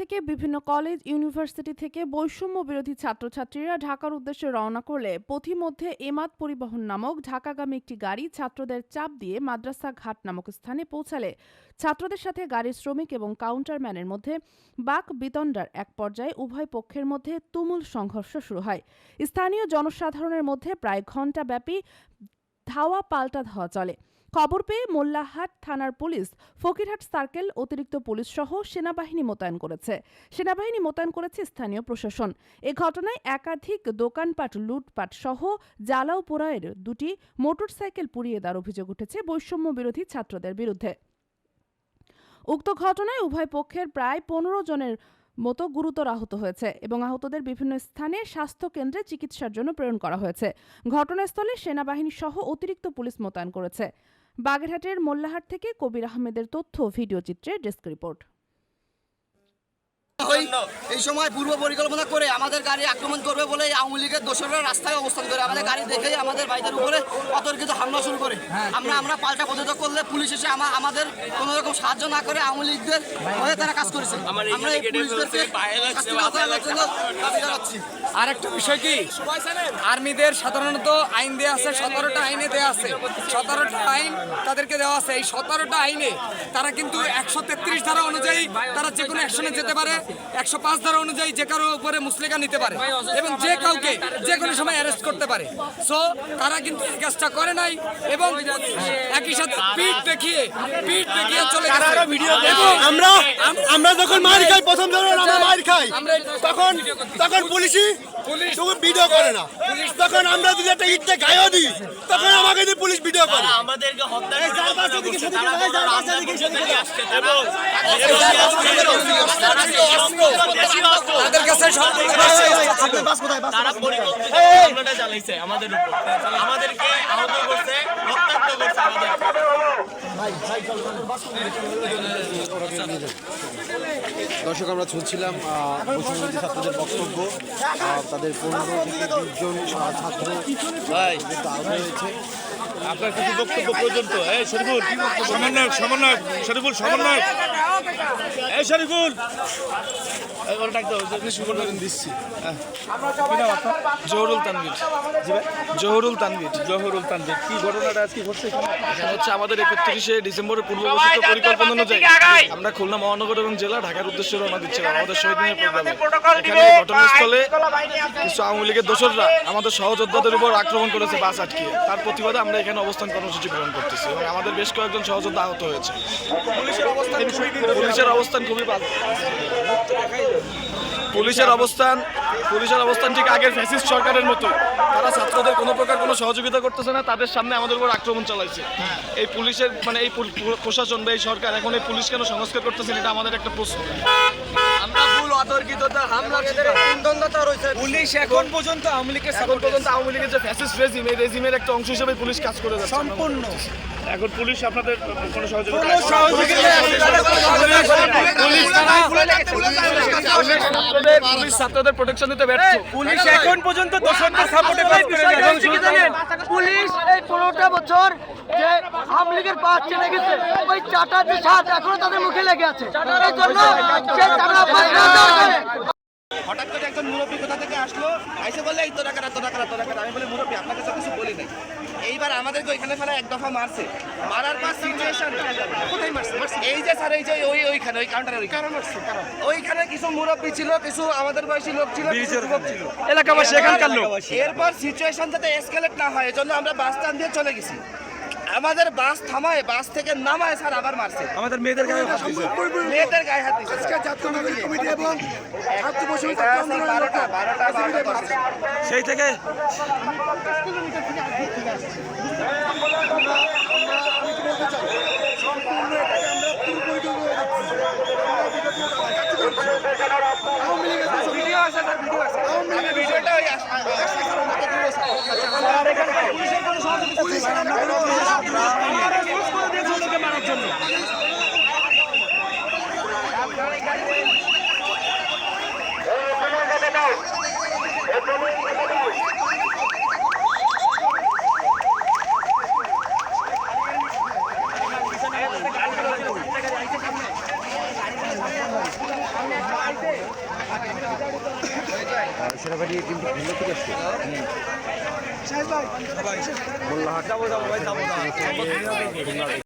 থেকে বিভিন্ন college, university থেকে বৈষম্য বিরোধী ছাত্রছাত্রীরা ঢাকার উদ্দেশ্যে রওনা করলে পথিমধ্যে এমাদ পরিবহন নামক ঢাকাগামী একটি গাড়ি ছাত্রদের চাপ দিয়ে মাদ্রাসা ঘাট নামক স্থানে পৌঁছালে। ছাত্রদের সাথে গাড়ির শ্রমিক এবং কাউন্টারম্যানের মধ্যে বাক বিতণ্ডার এক পর্যায়ে উভয় পক্ষের মধ্যে তুমুল সংঘর্ষ শুরু হয়। স্থানীয় জনসাধারণের মধ্যে প্রায় ঘণ্টাব্যাপী ধাওয়া পাল্টা ধাওয়া চলে। খবর পেয়ে মোল্লাহাট থানার পুলিশ ফকিরহাট সার্কেল, অতিরিক্ত পুলিশ সহ সেনাবাহিনী মোতায়েন করেছে। সেনাবাহিনী মোতায়েন করেছে স্থানীয় প্রশাসন। এ ঘটনায় একাধিক দোকানপাট, লুটপাট সহ জ্বালাও পোড়ায়ের দুটি মোটরসাইকেল পুড়িয়ে দেওয়ার অভিযোগ উঠেছে বৈষম্য বিরোধী ছাত্রদের বিরুদ্ধে। উক্ত ঘটনায় উভয় পক্ষের প্রায় পনেরো জনের মতো গুরুতর আহত হয়েছে এবং আহতদের বিভিন্ন স্থানে স্বাস্থ্য কেন্দ্রে চিকিৎসার জন্য প্রেরণ করা হয়েছে। ঘটনাস্থলে সেনাবাহিনী সহ অতিরিক্ত পুলিশ মোতায়েন করেছে। বাগেরহাটের মোল্লাহাট থেকে কবির আহমেদের তথ্য ভিডিওচিত্রে ভিডিও চিত্রে ডেস্ক রিপোর্ট। ওই এই সময় পূর্ব পরিকল্পনা করে আমাদের গাড়ি আক্রমণ করবে বলে আওয়ামী লীগের দোসররা রাস্তায় অবস্থান করে। আমাদের গাড়ি দেখেই আমাদের ভাইদের উপরে অতর্কিত হামলা শুরু করে। আমরা আমরা পাল্টা প্রতিরোধ করলে পুলিশ এসে আমাদের কোনো রকম সাহায্য না করে আওয়ামী লীগদের হয়ে তারা কাজ করেছে। আমরা এই পুলিশদেরকে জানাচ্ছি। আরেকটা বিষয় কি? আর্মিদের সাধারণত আইন দেওয়া আছে সতেরোটা আইনে দেওয়া আছে। সতেরোটা আইন তাদেরকে দেওয়া আছে। এই সতেরোটা আইনে তারা কিন্তু একশো তেত্রিশ ধারা অনুযায়ী তারা যে কোনো অ্যাকশনে যেতে পারে। একশো পাঁচ ধারা অনুযায়ী যে কারও উপরে মুসলেকা নিতে পারে এবং যে কাউকে যে কোনো সময় অ্যারেস্ট করতে পারে। সো তারা কিন্তু এই কাজটা করে নাই এবং একই সাথে পিঠ দেখিয়ে পিঠ দেখিয়ে চলে গেছে। আমরা আমরা যখন মার খাই প্রথম যখন আমরা মার খাই। তখন তখন পুলিশই পুলিশ তখন ভিডিও করে না। তখন আমরা যদি একটা ইটতে গায়ে দিই তখন আমাকে দিয়ে পুলিশ ভিডিও করে। আমাদেরকে হত্যা এই তারা পরিকল্পিত হামলাটা চালাইছে আমাদের উপর? আমাদেরকে আহত করছে রক্তাক্ত করছে আমাদের দর্শক আমরা শুনছিলাম বৈষম্যবিরোধী ছাত্রদের বক্তব্য তাদের পনেরো থেকে বিশ জন ছাত্র আহত হয়েছে। আপনার কিছু বক্তব্য পর্যন্ত এই শরীফুল সমন্বয়ক সমন্বয়ক শরীফুল সমন্বয়ক এই শরীফুল দিচ্ছি জহুরুল তানভীর জহুরুল তানভীর জহরুল তানভীর কি ঘটনাটা আজকে ঘটছে এখানে? এখানে হচ্ছে আমাদের একত্রিশে ডিসেম্বরের পরিকল্পনা অনুযায়ী আমরা খুলনা মহানগর এবং জেলা ঢাকার উদ্দেশ্যে রওনা দিচ্ছিলাম আমাদের শহীদ মিনার প্রোগ্রামে এখানে ঘটনাস্থলে কিছু আওয়ামী লীগের দোসররা আমাদের সহযোদ্ধাদের উপর আক্রমণ করেছে বাস আটকিয়ে তার প্রতিবাদে আমরা এখানে অবস্থান কর্মসূচি গ্রহণ করতেছি এবং আমাদের বেশ কয়েকজন সহযোদ্ধা আহত হয়েছে। পুলিশের অবস্থান খুবই ভালো পুলিশের অবস্থান পুলিশের অবস্থান ঠিক আগের ফ্যাসিস্ট সরকারের মতো তারা ছাত্রদের কোনো প্রকার কোনো সহযোগিতা করতেছে না তাদের সামনে আমাদের উপর আক্রমণ চালাইছে। এই পুলিশের মানে এই প্রশাসন বা এই সরকার এখন এই পুলিশ কেন সংস্কার করতেছে এটা আমাদের একটা প্রশ্ন। অতর্কিততা হামলার পুলিশ এখন পর্যন্ত আওয়ামী লীগের এখন পর্যন্ত আওয়ামী লীগের যে ফ্যাসিস্ট রেজিম এই রেজিমের একটা অংশ হিসেবে পুলিশ কাজ করে যাচ্ছে। সম্পূর্ণ। এখন পুলিশ আপনাদের কোনো সহযোগিতা পুলিশ ছাত্রদের প্রোটেকশন দিতে ব্যর্থ। পুলিশ এখন পর্যন্ত দোষরদের সাপোর্টে কাজ করে পুলিশ এই পনেরোটা বছর যে আওয়ামী লীগের পাঁচ চেনে গেছে ওই চাটা যে এখনও তাদের মুখে লেগে আছে। এই জন্য সেই চাটা হঠাৎ করে একজন মুরব্বী কোথা থেকে আসলো? আইসে বলে এই তো টাকা তো টাকা তো টাকা আমি বলি মুরব্বী আপনাকে তো কিছু বলি নাই এইবার এখানে ফেলা এক দফা মারছে। মারার পর সিচুয়েশন কোথায় মারছে? এই যে স্যার এই যে ওই ওইখানে ওই কাউন্টারে ওই কারণ মারছে? ওইখানে কিছু মুরব্বী ছিল কিছু আমাদের বয়সী লোক ছিল ছিল। এলাকাবাসী এখানকার লোক। এরপর সিচুয়েশন যাতে এসকেলেট না হয় এজন্য আমরা বাস স্ট্যান্ড দিয়ে চলে গেছি। আমাদের বাস থামায় বাস থেকে নামায় স্যার আবার মারছে আমাদের মেয়েদের গায়ে হাত দিছে। মেয়েদের গায়ে হাত দিচ্ছে স্যার। জাতীয় নাগরিক কমিটি এবং ছাত্র বারোটা বারোটা বারোটা। সেই থেকে ভিডিও আছে ভিডিও আছে ভিডিওটা পুলিশের কোনো সহযোগিতা নেই স্যার আমরা কোনো মারার জন্য সেনাবাহিনী কিন্তু ভিন্ন থেকে আসছে। মোল্লাহাট।